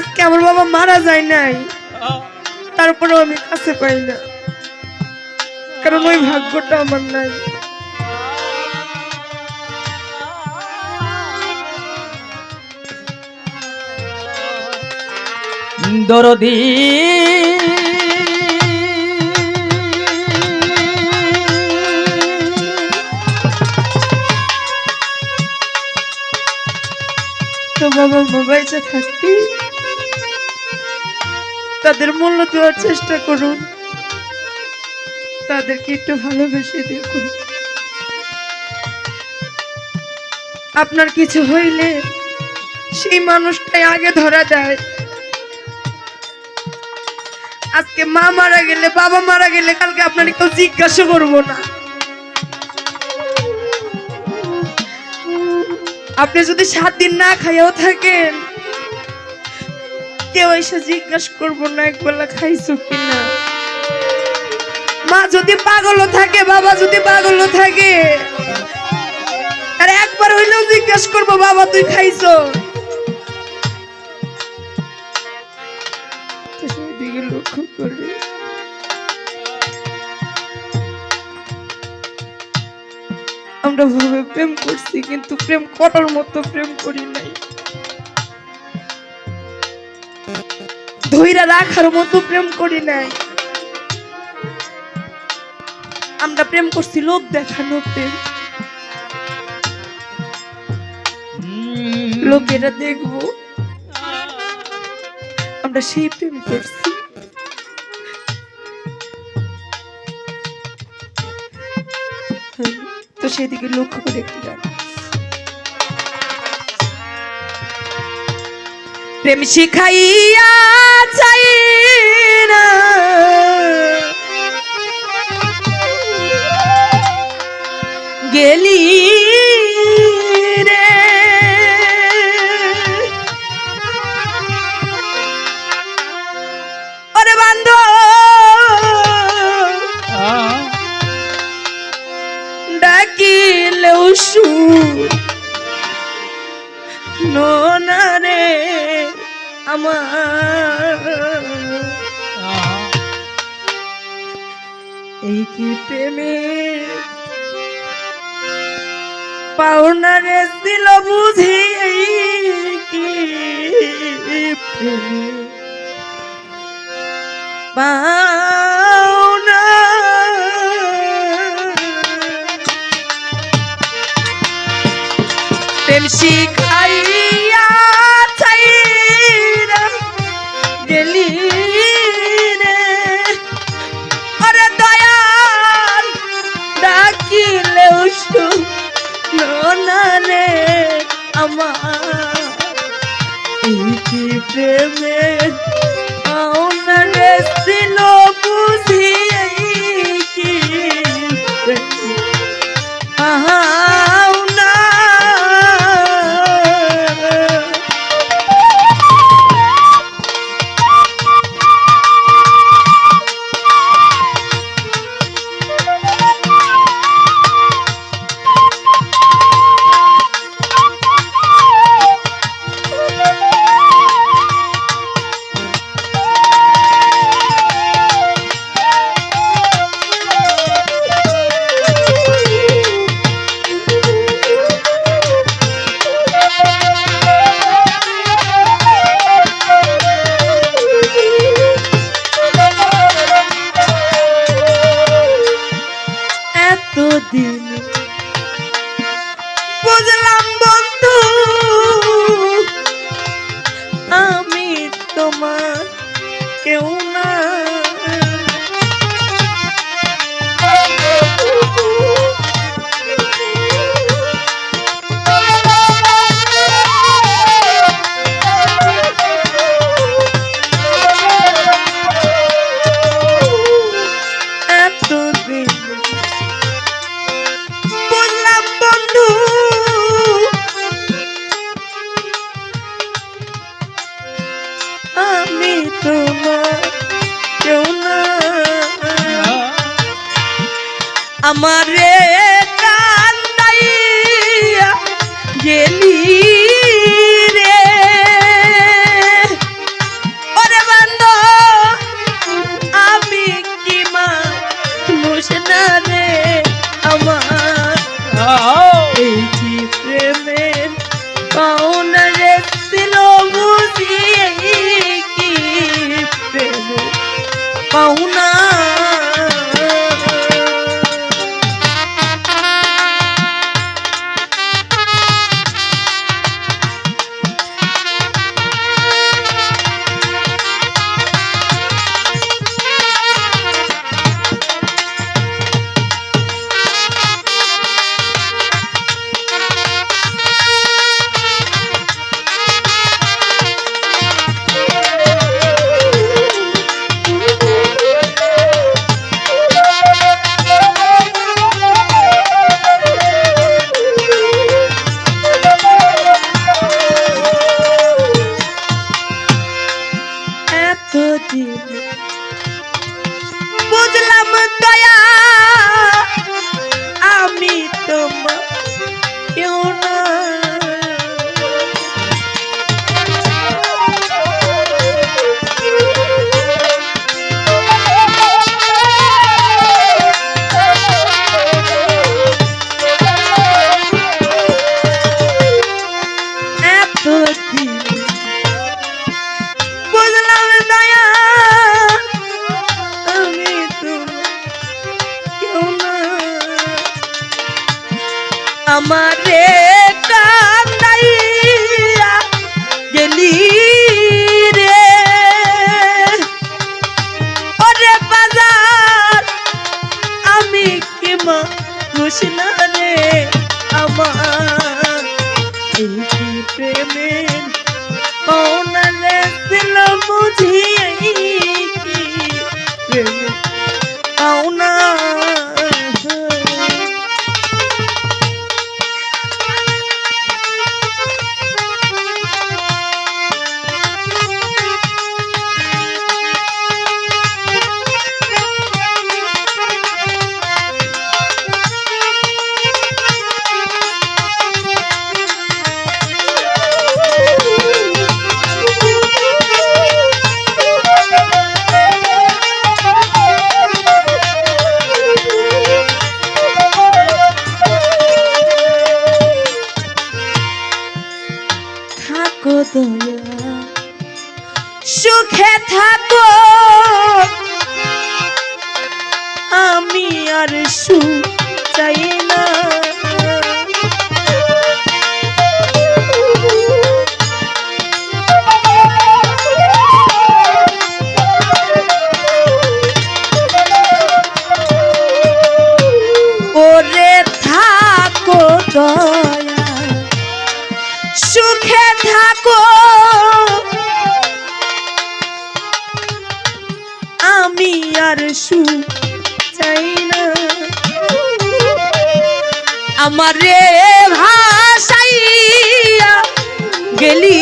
আজকে আমার বাবা মারা যায় নাই। তারপরেও আমি কাছে পাই না। কারণ ওই ভাগ্যটা আমার নাই। দরদি। তো বাবা মোবাইলে থাকতে তাদের মূল্য দেওয়ার চেষ্টা করুন। তাদেরকে একটু ভালোবেসে দেখুন আপনার কিছু হইলে সেই মানুষটাই আগে ধরা দেয়। আজকে মা মারা গেলে, বাবা মারা গেলে কালকে আপনার কেউ জিজ্ঞাসা করব না। আপনি যদি সাত দিন না খাইয়াও থাকেন কেউ এসে করব না, একবেলা খাইছো কিনা? মা যদি পাগলও থাকে, বাবা যদি পাগলও থাকে, আর একবার হইলেও করব, বাবা তুই খাইছো? আমরা ভাবে প্রেম করছি, কিন্তু প্রেম করার মতো প্রেম করি নাই। ধৈরা রাখার মতো প্রেম করি নাই। আমরা প্রেম করছি লোক দেখানো প্রেম। লোকেরা দেখব। আমরা সেই প্রেম করছি। তো সেদিকে লক্ষ্য করে একটু গান প্রেম শিখাইয়া চাই না। গেলি রে। ওরে বান্ধব। ডাকিলেও সুর ননারে আমার। এই কি প্রেমে পাওনারে দিল বুঝি কি প্রেমে পাওনা আমার। এই কি দুনিয়ার সু চাই না। আমারে ভাষাইয়া গেলি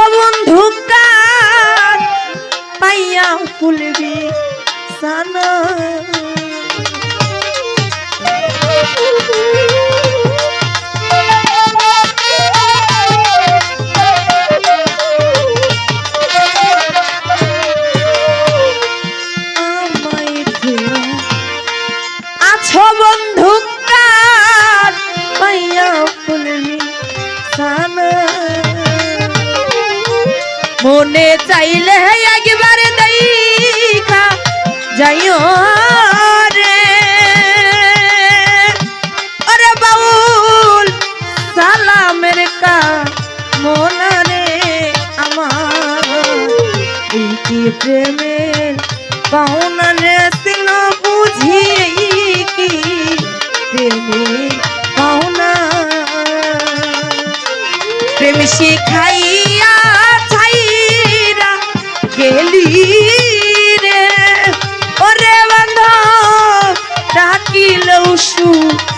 ভবন ধুকার পাইয়া ফুলবি সানা 树。